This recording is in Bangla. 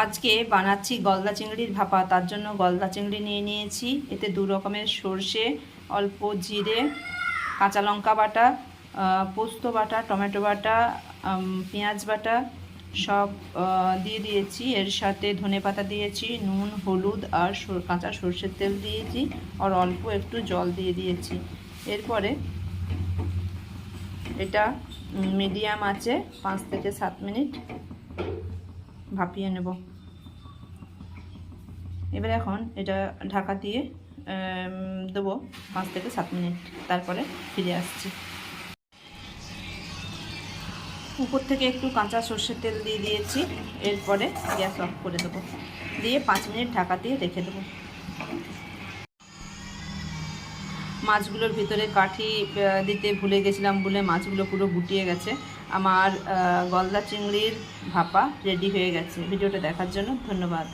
আজকে বানাচ্ছি গলদা চিংড়ির ভাপা। তার জন্য গলদা চিংড়ি নিয়ে নিয়েছি। এতে দু রকমের সর্ষে, অল্প জিরে, কাঁচা লঙ্কা বাটা পোস্ত বাটা, টমেটো বাটা পেঁয়াজ বাটা সব দিয়ে দিয়েছি। এর সাথে ধনে পাতা দিয়েছি, নুন, হলুদ আর কাঁচা সর্ষের তেল দিয়েছি আর অল্প একটু জল দিয়ে দিয়েছি। এরপরে এটা মিডিয়াম আছে, পাঁচ থেকে সাত মিনিট ভাপিয়ে নেব। এবার এখন এটা ঢাকা দিয়ে দেবো পাঁচ থেকে সাত মিনিট। তারপরে ফিরে আসছি। উপর থেকে একটু কাঁচা সর্ষের তেল দিয়ে দিয়েছি। এরপরে গ্যাস অফ করে দেবো। দিয়ে পাঁচ মিনিট ঢাকা দিয়ে রেখে দেবো। মাছগুলোর ভিতরে কাঠি দিতে ভুলে গেছিলাম বলে মাছগুলো পুরো গুটিয়ে গেছে। আমার গলদা চিংড়ির ভাপা রেডি হয়ে গেছে। ভিডিওটা দেখার জন্য ধন্যবাদ।